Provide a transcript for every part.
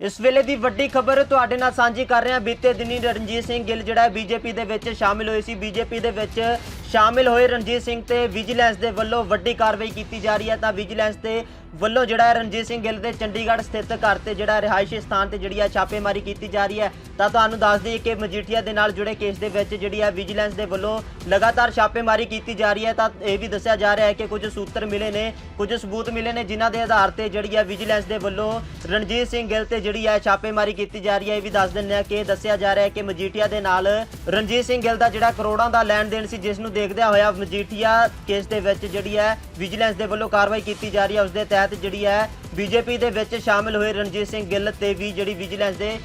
ਇਸ ਵੇਲੇ ਦੀ ਵੱਡੀ ਖਬਰ ਤੁਹਾਡੇ ਨਾਲ ਸਾਂਝੀ ਕਰ ਰਹੇ ਹਾਂ ਬੀਤੇ ਦਿਨੀ ਰਣਜੀਤ ਸਿੰਘ ਗਿੱਲ, ਜਿਹੜਾ ਹੈ ਬੀਜੇਪੀ ਦੇ ਵਿੱਚ ਸ਼ਾਮਿਲ ਹੋਏ ਸੀ। ਬੀਜੇਪੀ ਦੇ ਵਿੱਚ ਸ਼ਾਮਿਲ ਹੋਏ ਰਣਜੀਤ ਸਿੰਘ ਤੇ ਵਿਜੀਲੈਂਸ ਦੇ ਵੱਲੋਂ ਵੱਡੀ ਕਾਰਵਾਈ ਕੀਤੀ ਜਾ ਰਹੀ ਹੈ। ਤਾਂ ਵਿਜੀਲੈਂਸ ਦੇ ਵੱਲੋਂ ਜਿਹੜਾ ਹੈ ਰਣਜੀਤ ਸਿੰਘ ਗਿੱਲ ਦੇ ਚੰਡੀਗੜ੍ਹ ਸਥਿਤ ਘਰ ਤੇ ਜਿਹੜਾ ਰਿਹਾਇਸ਼ੀ ਸਥਾਨ ਤੇ ਜਿਹੜੀ ਹੈ ਛਾਪੇਮਾਰੀ ਕੀਤੀ ਜਾ ਰਹੀ ਹੈ, ਤਾਂ ਤੁਹਾਨੂੰ ਦੱਸ ਦਈਏ ਕਿ ਮਜੀਠੀਆ ਦੇ ਨਾਲ ਜੁੜੇ ਕੇਸ ਦੇ ਵਿੱਚ ਜਿਹੜੀ ਹੈ ਵਿਜੀਲੈਂਸ ਦੇ ਵੱਲੋਂ ਲਗਾਤਾਰ ਛਾਪੇਮਾਰੀ ਕੀਤੀ ਜਾ ਰਹੀ ਹੈ, ਤਾਂ ਇਹ ਵੀ ਦੱਸਿਆ ਜਾ ਰਿਹਾ ਹੈ ਕਿ ਕੁਝ ਸੂਤਰ ਮਿਲੇ ਨੇ, ਕੁਝ ਸਬੂਤ ਮਿਲੇ ਨੇ ਜਿਨ੍ਹਾਂ ਦੇ ਆਧਾਰ ਤੇ ਜਿਹੜੀ ਹੈ ਵਿਜੀਲੈਂਸ ਦੇ ਵੱਲੋਂ ਰਣਜੀਤ ਸਿੰਘ ਗਿੱਲ ਤੇ ਜਿਹੜੀ ਹੈ ਛਾਪੇਮਾਰੀ ਕੀਤੀ ਜਾ ਰਹੀ ਹੈ, ਇਹ ਵੀ ਦੱਸ ਦਿੰਦੇ ਆ ਕਿ ਦੱਸਿਆ ਜਾ ਰਿਹਾ ਹੈ ਕਿ ਮਜੀਠੀਆ ਦੇ ਨਾਲ ਰਣਜੀਤ ਸਿੰਘ ਗਿੱਲ ਦਾ ਜਿਹੜਾ ਕਰੋੜਾਂ ਦਾ ਲੈਣ ਦੇਣ ਸੀ, ਜਿਸ ਨੂੰ ਦੇਖਦਿਆਂ ਹੋਇਆ ਮਜੀਠੀਆ ਕੇਸ ਦੇ ਵਿੱਚ ਜਿਹੜੀ ਹੈ ਵਿਜੀਲੈਂਸ ਦੇ ਵੱਲੋਂ ਕਾਰਵਾਈ ਕੀਤੀ ਜਾ ਰਹੀ ਹੈ ਉਸ ਦੇ ਤਹਿਤ ਜਿਹੜੀ ਹੈ, ਬੀਜੇਪੀ ਦੇ ਵਿੱਚ ਸ਼ਾਮਿਲ ਹੋਏ ਰਣਜੀਤ ਸਿੰਘ ਗਿੱਲ ਤੇ ਵੀ ਜਿਹੜੀ ਵਿਜੀਲੈਂਸ ਦੇ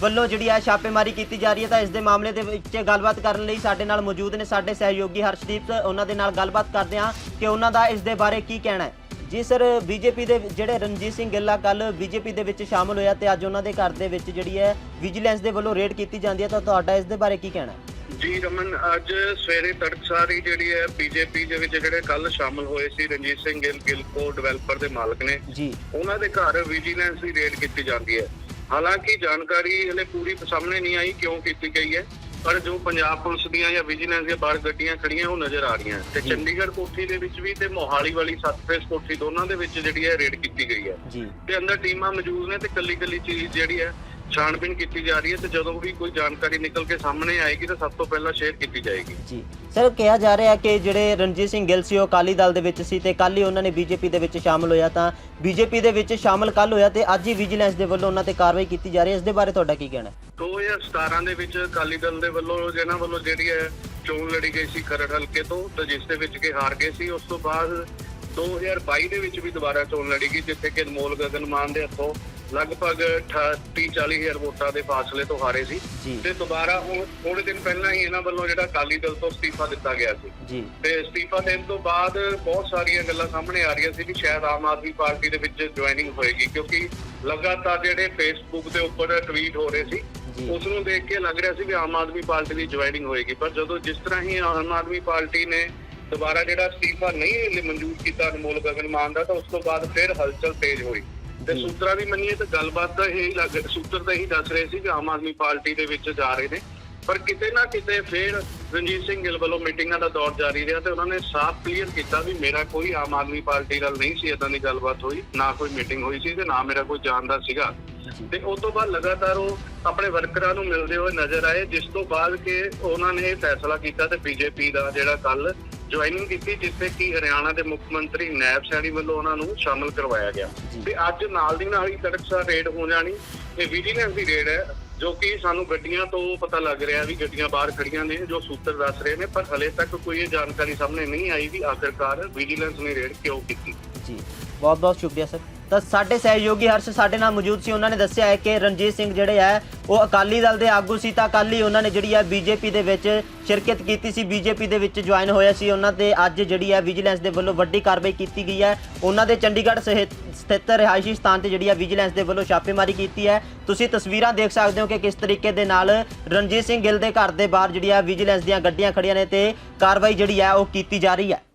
ਵੱਲੋਂ ਜਿਹੜੀ ਹੈ ਛਾਪੇਮਾਰੀ ਕੀਤੀ ਜਾ ਰਹੀ ਹੈ, ਤਾਂ ਇਸ ਦੇ ਮਾਮਲੇ ਦੇ ਵਿੱਚ ਗੱਲਬਾਤ ਕਰਨ ਲਈ ਸਾਡੇ ਨਾਲ ਮੌਜੂਦ ਨੇ ਸਾਡੇ ਸਹਿਯੋਗੀ ਹਰਸ਼ਦੀਪ ਉਹਨਾਂ ਦੇ ਨਾਲ ਗੱਲਬਾਤ ਕਰਦੇ ਹਾਂ ਕਿ ਉਹਨਾਂ ਦਾ ਇਸ ਦੇ ਬਾਰੇ ਕੀ ਕਹਿਣਾ ਹੈ। ਜੀ ਸਰ, ਬੀਜੇਪੀ ਦੇ ਜਿਹੜੇ ਰਣਜੀਤ ਸਿੰਘ ਗਿੱਲ ਆ ਕੱਲ ਬੀਜੇਪੀ ਦੇ ਵਿੱਚ ਸ਼ਾਮਲ ਹੋਇਆ ਤੇ ਅੱਜ ਉਹਨਾਂ ਦੇ ਘਰ ਦੇ ਵਿੱਚ ਜਿਹੜੀ ਹੈ ਵਿਜੀਲੈਂਸ ਦੇ ਵੱਲੋਂ ਰੇਡ ਕੀਤੀ ਜਾਂਦੀ ਹੈ, ਤਾਂ ਤੁਹਾਡਾ ਇਸ ਦੇ ਬਾਰੇ ਕੀ ਕਹਿਣਾ ਹੈ? ਜੀ ਰਮਨ ਅੱਜ ਸਵੇਰੇ ਤੜਕਸਾਰੀ ਜਿਹੜੀ ਹੈ ਬੀਜੇਪੀ ਦੇ ਵਿੱਚ ਜਿਹੜੇ ਕੱਲ ਸ਼ਾਮਲ ਹੋਏ ਸੀ ਰਣਜੀਤ ਸਿੰਘ ਗਿੱਲ ਗਿਲਕੋ ਡਿਵੈਲਪਰ ਦੇ ਮਾਲਕ ਨੇ ਜੀ। ਉਹਨਾਂ ਦੇ ਘਰ ਵਿਜੀਲੈਂਸ ਦੀ ਰੇਡ ਕੀਤੀ ਜਾਂਦੀ ਹੈ। ਹਾਲਾਂਕਿ ਜਾਣਕਾਰੀ ਹਲੇ ਪੂਰੀ ਸਾਹਮਣੇ ਨਹੀਂ ਆਈ ਕਿਉਂ ਕੀਤੀ ਗਈ ਹੈ ਪਰ ਜੋ ਪੰਜਾਬ ਪੁਲਿਸ ਦੀਆਂ ਜਾਂ ਵਿਜੀਲੈਂਸ ਦੀਆਂ ਬਾਹਰ ਗੱਡੀਆਂ ਖੜੀਆਂ ਉਹ ਨਜ਼ਰ ਆ ਰਹੀਆਂ। ਤੇ। ਚੰਡੀਗੜ੍ਹ ਕੋਠੀ ਦੇ ਵਿੱਚ ਵੀ ਤੇ ਮੋਹਾਲੀ ਵਾਲੀ ਸੱਤ ਫੇਸ ਕੋਠੀ ਦੋਨਾਂ ਦੇ ਵਿੱਚ ਜਿਹੜੀ ਹੈ ਰੇਡ ਕੀਤੀ ਗਈ ਹੈ। ਤੇ ਅੰਦਰ ਟੀਮਾਂ ਮੌਜੂਦ ਨੇ ਤੇ ਕੱਲੀ ਕੱਲੀ ਚੀਜ਼ ਜਿਹੜੀ ਹੈ ਛਾਣਬੀਣ ਕੀਤੀ ਜਾ ਰਹੀ ਹੈ ਤੇ ਜਦੋਂ ਵੀ ਕੋਈ ਜਾਣਕਾਰੀ ਨਿਕਲ ਕੇ ਸਾਹਮਣੇ ਆਏਗੀ ਤਾਂ ਸਭ ਤੋਂ ਪਹਿਲਾਂ ਸ਼ੇਅਰ ਕੀਤੀ ਜਾਏਗੀ। ਜੀ। ਸਰ ਕਿਹਾ ਜਾ ਰਿਹਾ ਹੈ ਕਿ ਜਿਹੜੇ ਰਣਜੀਤ ਸਿੰਘ ਗਿੱਲ ਸੀ ਉਹ ਅਕਾਲੀ ਦਲ ਦੇ ਵਿੱਚ ਸੀ ਤੇ ਕੱਲ ਹੀ ਉਹਨਾਂ ਨੇ ਬੀਜੇਪੀ ਦੇ ਵਿੱਚ ਸ਼ਾਮਲ ਹੋਇਆ ਤਾਂ ਬੀਜੇਪੀ ਦੇ ਵਿੱਚ ਸ਼ਾਮਲ ਕੱਲ ਹੋਇਆ ਤੇ ਅੱਜ ਹੀ ਵਿਜੀਲੈਂਸ ਦੇ ਵੱਲੋਂ ਉਹਨਾਂ ਤੇ ਕਾਰਵਾਈ ਕੀਤੀ ਜਾ ਰਹੀ ਹੈ। ਇਸ ਦੇ ਬਾਰੇ ਤੁਹਾਡਾ ਕੀ ਕਹਿਣਾ ਹੈ? 2017 ਦੇ ਵਿੱਚ ਅਕਾਲੀ ਦਲ ਦੇ ਵੱਲੋਂ ਜਿਹਨਾਂ ਵੱਲੋਂ ਜਿਹੜੀ ਹੈ ਚੋਣ ਲੜੀ ਗਈ ਸੀ ਖਰੜ ਹਲਕੇ ਤੋਂ ਤੇ ਜਿਸ ਦੇ ਵਿੱਚ ਕਿ ਹਾਰ ਗਏ ਸੀ ਉਸ ਤੋਂ ਬਾਅਦ 2022 ਦੇ ਵਿੱਚ ਵੀ ਦੁਬਾਰਾ ਚੋਣ ਲੜੀ ਗਈ ਜਿੱਥੇ ਕਿ ਅਨਮੋਲ ਗਗਨ ਮਾਨ ਦੇ ਹੱਥੋਂ ਲਗਭਗ 38 40 ਹਜ਼ਾਰ ਵੋਟਾਂ ਦੇ ਫਾਸਲੇ ਤੋਂ ਹਾਰੇ ਸੀ। ਤੇ ਦੁਬਾਰਾ ਹੁਣ ਥੋੜੇ ਦਿਨ ਪਹਿਲਾਂ ਹੀ ਇਹਨਾਂ ਵੱਲੋਂ ਜਿਹੜਾ ਅਕਾਲੀ ਦਲ ਤੋਂ ਅਸਤੀਫਾ ਦਿੱਤਾ ਗਿਆ ਸੀ। ਤੇ ਅਸਤੀਫਾ ਦੇਣ ਤੋਂ ਬਾਅਦ ਬਹੁਤ ਸਾਰੀਆਂ ਗੱਲਾਂ ਸਾਹਮਣੇ ਆ ਰਹੀਆਂ ਸੀ ਕਿ ਸ਼ਾਇਦ ਆਮ ਆਦਮੀ ਪਾਰਟੀ ਦੇ ਵਿੱਚ ਜੁਆਇਨਿੰਗ ਹੋਏਗੀ ਕਿਉਂਕਿ ਲਗਾਤਾਰ ਜਿਹੜੇ ਫੇਸਬੁੱਕ ਦੇ ਉੱਪਰ ਟਵੀਟ ਹੋ ਰਹੇ ਸੀ ਉਸ ਨੂੰ ਦੇਖ ਕੇ ਲੱਗ ਰਿਹਾ ਸੀ ਕਿ ਆਮ ਆਦਮੀ ਪਾਰਟੀ ਦੀ ਜੁਆਇਨਿੰਗ ਹੋਏਗੀ। ਪਰ ਜਦੋਂ ਜਿਸ ਤਰ੍ਹਾਂ ਹੀ ਆਮ ਆਦਮੀ ਪਾਰਟੀ ਨੇ ਦੁਬਾਰਾ ਜਿਹੜਾ ਅਸਤੀਫਾ ਨਹੀਂ ਮਨਜ਼ੂਰ ਕੀਤਾ ਅਨਮੋਲ ਗਗਨ ਮਾਨ ਦਾ ਤਾਂ ਉਸ ਤੋਂ ਬਾਅਦ ਫਿਰ ਹਲਚਲ ਤੇਜ਼ ਹੋਈ। ਤੇ ਸੂਤਰਾਂ ਦੀ ਮੰਨੀਏ ਤਾਂ ਗੱਲਬਾਤ ਤਾਂ ਇਹ ਲੱਗ, ਸੂਤਰ ਤਾਂ ਇਹੀ ਦੱਸ ਰਹੇ ਸੀ ਕਿ ਆਮ ਆਦਮੀ ਪਾਰਟੀ ਦੇ ਵਿੱਚ ਜਾ ਰਹੇ ਨੇ। ਪਰ ਕਿਤੇ ਨਾ ਕਿਤੇ ਫਿਰ ਰਣਜੀਤ ਸਿੰਘ ਗਿੱਲ ਵੱਲੋਂ ਮੀਟਿੰਗਾਂ ਦਾ ਦੌਰ ਜਾਰੀ ਰਿਹਾ ਤੇ ਉਹਨਾਂ ਨੇ ਸਾਫ਼ ਕਲੀਅਰ ਕੀਤਾ ਵੀ ਮੇਰਾ ਕੋਈ ਆਮ ਆਦਮੀ ਪਾਰਟੀ ਨਾਲ ਨਹੀਂ ਸੀ ਇਦਾਂ ਦੀ ਗੱਲਬਾਤ ਹੋਈ, ਨਾ ਕੋਈ ਮੀਟਿੰਗ ਹੋਈ ਸੀ ਤੇ ਨਾ ਮੇਰਾ ਕੋਈ ਜਾਣਦਾ ਸੀਗਾ। ਤੇ ਉਸ ਤੋਂ ਬਾਅਦ ਲਗਾਤਾਰ ਉਹ ਆਪਣੇ ਵਰਕਰਾਂ ਨੂੰ ਮਿਲਦੇ ਹੋਏ ਨਜ਼ਰ ਆਏ, ਜਿਸ ਤੋਂ ਬਾਅਦ ਕਿ ਉਹਨਾਂ ਨੇ ਇਹ ਫੈਸਲਾ ਕੀਤਾ ਤੇ ਬੀਜੇਪੀ ਦਾ ਜਿਹੜਾ ਕੱਲ ਜੁਆਇਨਿੰਗ ਕੀਤੀ ਜਿੱਥੇ ਕਿ ਹਰਿਆਣਾ ਦੇ ਮੁੱਖ ਮੰਤਰੀ ਨੈਬ ਸੈਣੀ ਵੱਲੋਂ ਉਹਨਾਂ ਨੂੰ ਸ਼ਾਮਲ ਕਰਵਾਇਆ ਗਿਆ। ਤੇ ਅੱਜ ਨਾਲ ਦੀ ਨਾਲ ਹੀ ਤੜਕਸਾ ਰੇਡ ਹੋ ਜਾਣੀ ਇਹ ਵਿਜੀਲੈਂਸ ਦੀ ਰੇਡ ਹੈ ਜੋ ਕਿ ਸਾਨੂੰ ਗੱਡੀਆਂ ਤੋਂ ਪਤਾ ਲੱਗ ਰਿਹਾ ਵੀ ਗੱਡੀਆਂ ਬਾਹਰ ਖੜੀਆਂ ਨੇ ਜੋ ਸੂਤਰ ਦੱਸ ਰਹੇ ਨੇ ਪਰ ਹਲੇ ਤੱਕ ਕੋਈ ਇਹ ਜਾਣਕਾਰੀ ਸਾਹਮਣੇ ਨਹੀਂ ਆਈ ਵੀ ਆਖਿਰਕਾਰ ਵਿਜੀਲੈਂਸ ਨੇ ਰੇਡ ਕਿਉਂ ਕੀਤੀ। ਜੀ ਬਹੁਤ ਬਹੁਤ ਸ਼ੁਕਰੀਆ ਸਰ। ਤਾਂ ਸਾਡੇ ਸਹਿਯੋਗੀ ਹਰਸ਼ ਸਾਡੇ ਨਾਲ ਮੌਜੂਦ ਸੀ। ਉਹਨਾਂ ਨੇ ਦੱਸਿਆ ਹੈ ਕਿ ਰਣਜੀਤ ਸਿੰਘ ਜਿਹੜੇ ਹੈ, ਉਹ ਅਕਾਲੀ ਦਲ ਦੇ ਆਗੂ ਸੀ। ਤਾਂ ਕੱਲ ਹੀ ਉਹਨਾਂ ਨੇ ਜਿਹੜੀ ਹੈ ਬੀਜੇਪੀ ਦੇ ਵਿੱਚ ਸ਼ਿਰਕਤ ਕੀਤੀ ਸੀ। ਬੀਜੇਪੀ ਦੇ ਵਿੱਚ ਜੁਆਇਨ ਹੋਇਆ ਸੀ। ਉਹਨਾਂ ਤੇ ਅੱਜ ਜਿਹੜੀ ਹੈ ਵਿਜੀਲੈਂਸ ਦੇ ਵੱਲੋਂ ਵੱਡੀ ਕਾਰਵਾਈ ਕੀਤੀ ਗਈ ਹੈ। ਉਹਨਾਂ ਦੇ ਚੰਡੀਗੜ੍ਹ ਸਹਿਤ ਸਥਿਤ ਰਿਹਾਇਸ਼ੀ ਸਥਾਨ ਤੇ ਜਿਹੜੀ ਹੈ ਵਿਜੀਲੈਂਸ ਦੇ ਵੱਲੋਂ ਛਾਪੇਮਾਰੀ ਕੀਤੀ ਹੈ। ਤੁਸੀਂ ਤਸਵੀਰਾਂ ਦੇਖ ਸਕਦੇ ਹੋ ਕਿ ਕਿਸ ਤਰੀਕੇ ਦੇ ਨਾਲ ਰਣਜੀਤ ਸਿੰਘ ਗਿੱਲ ਦੇ ਘਰ ਦੇ ਬਾਹਰ ਜਿਹੜੀ ਹੈ ਵਿਜੀਲੈਂਸ ਦੀਆਂ ਗੱਡੀਆਂ ਖੜੀਆਂ ਨੇ ਤੇ ਕਾਰਵਾਈ ਜਿਹੜੀ ਹੈ ਉਹ ਕੀਤੀ ਜਾ ਰਹੀ ਹੈ।